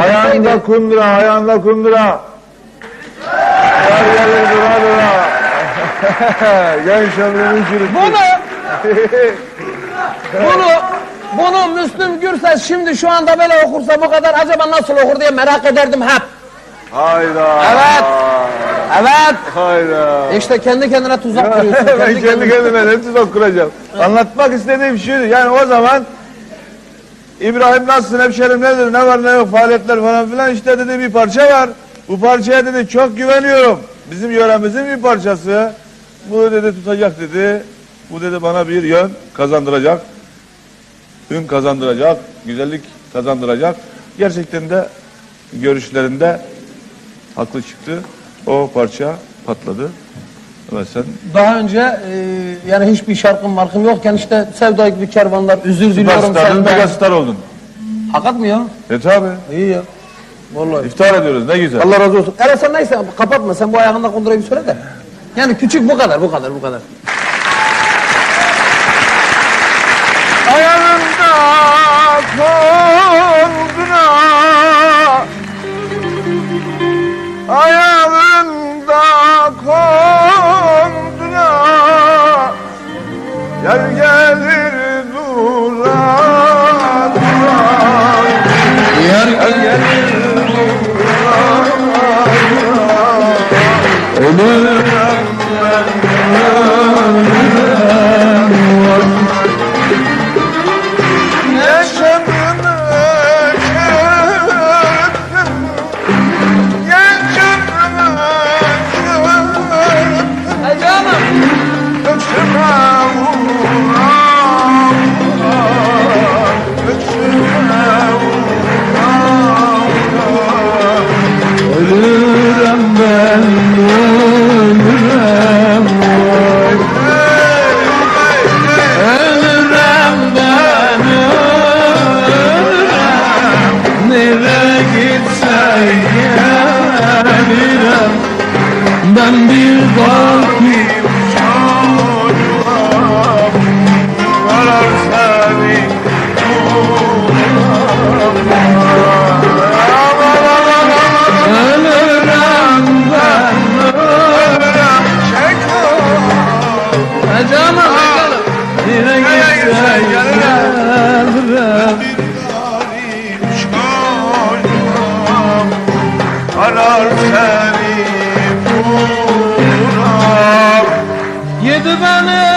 Ayağında kundura, ayağında kundura. Gel gel dura dura. Gel şömlenin çürük. Bunu, bunu, bunu Müslüm Gürses şimdi şu anda böyle okursa bu kadar acaba nasıl okur diye merak ederdim hep. Hayda. Evet. Evet. Hayda. İşte kendi kendine tuzak kuruyorsun. ben kendi kendi kendime ne tuzak kuracağım. Anlatmak istediğim şuydu. Yani o zaman İbrahim nasılsın hemşerim nedir ne var ne yok faaliyetler falan filan işte dedi bir parça var. Bu parçaya dedi çok güveniyorum. Bizim yöremizin bir parçası. Bu dedi tutacak dedi. Bu dedi bana bir yön kazandıracak. Ün kazandıracak. Güzellik kazandıracak. Gerçekten de görüşlerinde haklı çıktı. O parça patladı. Evet sen Daha önce e, yani hiçbir şarkım markım yokken işte Sevda gibi kervanlar özür diliyorum Süperstar'ın senden. megastar oldun. Hakikat mı ya? E tabi. İyi ya. Vallahi. İftar ediyoruz ne güzel. Allah razı olsun. Eren sen neyse kapatma sen bu ayağında kundurayı bir söyle de. Yani küçük bu kadar bu kadar bu kadar. Ayağında konduna Yes. Gelirim. Ben bir bakayım. Arar seni Ölürüm ben ölürüm. Canım canım. Nereye gitsen Arar seni Yedi beni